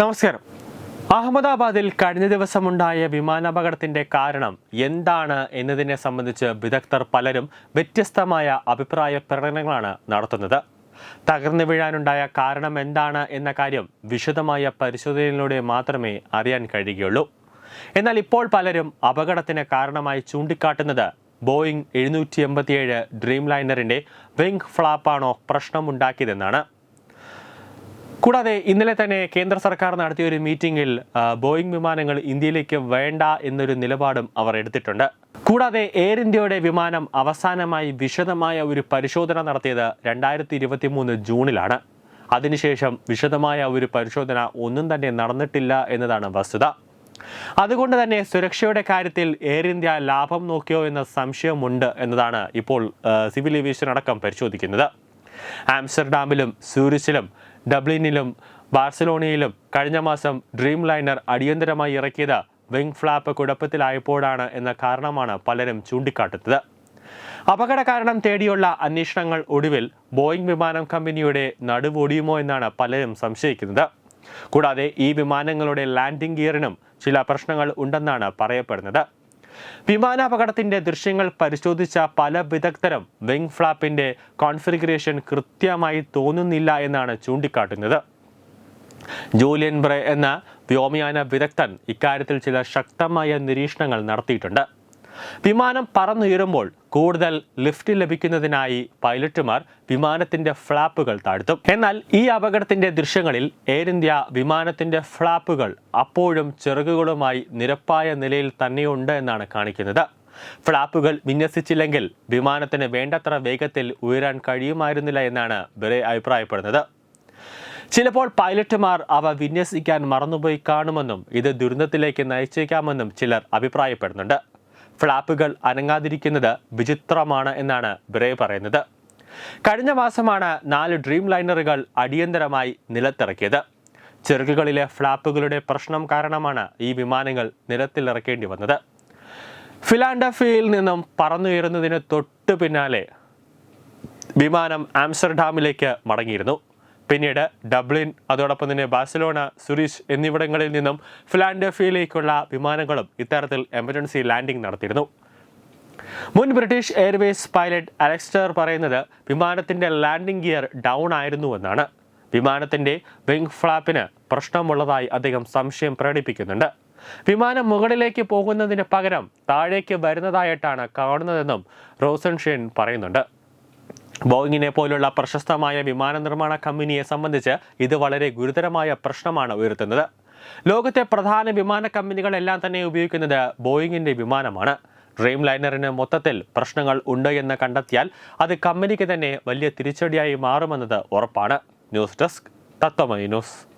നമസ്കാരം. അഹമ്മദാബാദിൽ കഴിഞ്ഞ ദിവസമുണ്ടായ വിമാനാപകടത്തിന്റെ കാരണം എന്താണ് എന്നതിനെ സംബന്ധിച്ച് വിദഗ്ധർ പലരും വ്യത്യസ്തമായ അഭിപ്രായ പ്രകടനങ്ങളാണ് നടത്തുന്നത്. തകർന്നു വീഴാനുണ്ടായ കാരണം എന്താണ് എന്ന കാര്യം വിശദമായ പരിശോധനയിലൂടെ മാത്രമേ അറിയാൻ കഴിയുകയുള്ളൂ. എന്നാൽ ഇപ്പോൾ പലരും അപകടത്തിന് കാരണമായി ചൂണ്ടിക്കാട്ടുന്നത് ബോയിങ് എഴുന്നൂറ്റി എൺപത്തിയേഴ് ഡ്രീം ലൈനറിന്റെ വിങ് ഫ്ലാപ്പാണോ പ്രശ്നമുണ്ടാക്കിയതെന്നാണ്. കൂടാതെ ഇന്നലെ തന്നെ കേന്ദ്ര സർക്കാർ നടത്തിയ ഒരു മീറ്റിംഗിൽ ബോയിംഗ് വിമാനങ്ങൾ ഇന്ത്യയിലേക്ക് വേണ്ട എന്നൊരു നിലപാടും അവർ എടുത്തിട്ടുണ്ട്. കൂടാതെ എയർ ഇന്ത്യയുടെ വിമാനം അവസാനമായി വിശദമായ ഒരു പരിശോധന നടത്തിയത് രണ്ടായിരത്തി ഇരുപത്തി മൂന്ന് ജൂണിലാണ്. അതിനുശേഷം വിശദമായ ഒരു പരിശോധന ഒന്നും തന്നെ നടന്നിട്ടില്ല എന്നതാണ് വസ്തുത. അതുകൊണ്ട് തന്നെ സുരക്ഷയുടെ കാര്യത്തിൽ എയർ ഇന്ത്യ ലാഭം നോക്കിയോ എന്ന സംശയമുണ്ട് എന്നതാണ് ഇപ്പോൾ സിവിൽ ഏവിയേഷൻ അടക്കം പരിശോധിക്കുന്നത്. ആംസ്റ്റർഡാമിലും സൂറിച്ചിലും ഡബ്ലിനിലും ബാർസലോണയിലും കഴിഞ്ഞ മാസം ഡ്രീം ലൈനർ അടിയന്തരമായി ഇറക്കിയത് വിങ് ഫ്ലാപ്പ് കുഴപ്പത്തിലായപ്പോഴാണ് എന്ന കാരണമാണ് പലരും ചൂണ്ടിക്കാട്ടുന്നത്. അപകട കാരണം തേടിയുള്ള അന്വേഷണങ്ങൾ ഒടുവിൽ ബോയിങ് വിമാനം കമ്പനിയുടെ നടുവൊടിയുമോ എന്നാണ് പലരും സംശയിക്കുന്നത്. കൂടാതെ ഈ വിമാനങ്ങളുടെ ലാൻഡിംഗ് ഗിയറിനും ചില പ്രശ്നങ്ങൾ ഉണ്ടെന്നാണ് പറയപ്പെടുന്നത്. വിമാനാപകടത്തിന്റെ ദൃശ്യങ്ങൾ പരിശോധിച്ച പല വിദഗ്ധരും വിംഗ് ഫ്ലാപ്പിന്റെ കോൺഫിഗറേഷൻ കൃത്യമായി തോന്നുന്നില്ല എന്നാണ് ചൂണ്ടിക്കാട്ടുന്നത്. ജൂലിയൻ ബ്രെ എന്ന വ്യോമയാന വിദഗ്ധൻ ഇക്കാര്യത്തിൽ ചില ശക്തമായ നിരീക്ഷണങ്ങൾ നടത്തിയിട്ടുണ്ട്. വിമാനം പറന്നുയരുമ്പോൾ കൂടുതൽ ലിഫ്റ്റ് ലഭിക്കുന്നതിനായി പൈലറ്റുമാർ വിമാനത്തിന്റെ ഫ്ലാപ്പുകൾ താഴ്ത്തും. എന്നാൽ ഈ അപകടത്തിന്റെ ദൃശ്യങ്ങളിൽ എയർ ഇന്ത്യ വിമാനത്തിന്റെ ഫ്ലാപ്പുകൾ അപ്പോഴും ചിറകുകളുമായി നിരപ്പായ നിലയിൽ തന്നെയുണ്ട് എന്നാണ് കാണിക്കുന്നത്. ഫ്ലാപ്പുകൾ വിന്യസിച്ചില്ലെങ്കിൽ വിമാനത്തിന് വേണ്ടത്ര വേഗത്തിൽ ഉയരാൻ കഴിയുമായിരുന്നില്ല എന്നാണ് ബെറെ അഭിപ്രായപ്പെടുന്നത്. ചിലപ്പോൾ പൈലറ്റുമാർ അവ വിന്യസിക്കാൻ മറന്നുപോയി കാണുമെന്നും ഇത് ദുരന്തത്തിലേക്ക് നയിച്ചേക്കാമെന്നും ചിലർ അഭിപ്രായപ്പെടുന്നുണ്ട്. ഫ്ലാപ്പുകൾ അനങ്ങാതിരിക്കുന്നത് വിചിത്രമാണ് എന്നാണ് ബ്രേ പറയുന്നത്. കഴിഞ്ഞ മാസമാണ് നാല് ഡ്രീം ലൈനറുകൾ അടിയന്തരമായി നിലത്തിറക്കിയത്. ചിറകുകളിലെ ഫ്ലാപ്പുകളുടെ പ്രശ്നം കാരണമാണ് ഈ വിമാനങ്ങൾ നിലത്തിലിറക്കേണ്ടി വന്നത്. ഫിലാൻഡഫിയിൽ നിന്നും പറന്നുയരുന്നതിന് തൊട്ടു പിന്നാലെ വിമാനം ആംസ്റ്റർഡാമിലേക്ക് മടങ്ങിയിരുന്നു. പിന്നീട് ഡബ്ലിൻ അതോടൊപ്പം തന്നെ ബാഴ്സലോണ സുരീഷ് എന്നിവിടങ്ങളിൽ നിന്നും ഫിലാൻഡഫിയയിലേക്കുള്ള വിമാനങ്ങളും ഇത്തരത്തിൽ എമർജൻസി ലാൻഡിംഗ് നടത്തിയിരുന്നു. മുൻ ബ്രിട്ടീഷ് എയർവേസ് പൈലറ്റ് അലക്സ്റ്റർ പറയുന്നത് വിമാനത്തിന്റെ ലാൻഡിംഗ് ഗിയർ ഡൗൺ ആയിരുന്നുവെന്നാണ് വിമാനത്തിന്റെ വിംഗ് ഫ്ലാപ്പിന് പ്രശ്നമുള്ളതായി അദ്ദേഹം സംശയം പ്രകടിപ്പിക്കുന്നുണ്ട്. വിമാനം മുകളിലേക്ക് പോകുന്നതിന് പകരം താഴേക്ക് വരുന്നതായിട്ടാണ് കാണുന്നതെന്നും റോസൻഷെൻ പറയുന്നുണ്ട്. ബോയിങ്ങിനെ പോലുള്ള പ്രശസ്തമായ വിമാന നിർമ്മാണ കമ്പനിയെ സംബന്ധിച്ച് ഇത് വളരെ ഗുരുതരമായ പ്രശ്നമാണ് ഉയർത്തുന്നത്. ലോകത്തെ പ്രധാന വിമാന കമ്പനികളെല്ലാം തന്നെ ഉപയോഗിക്കുന്നത് ബോയിങ്ങിന്റെ വിമാനമാണ്. ഡ്രീം ലൈനറിന് മൊത്തത്തിൽ പ്രശ്നങ്ങൾ ഉണ്ട് എന്ന് കണ്ടെത്തിയാൽ അത് കമ്പനിക്ക് തന്നെ വലിയ തിരിച്ചടിയായി മാറുമെന്നത് ഉറപ്പാണ്. News desk Tatwamayi news.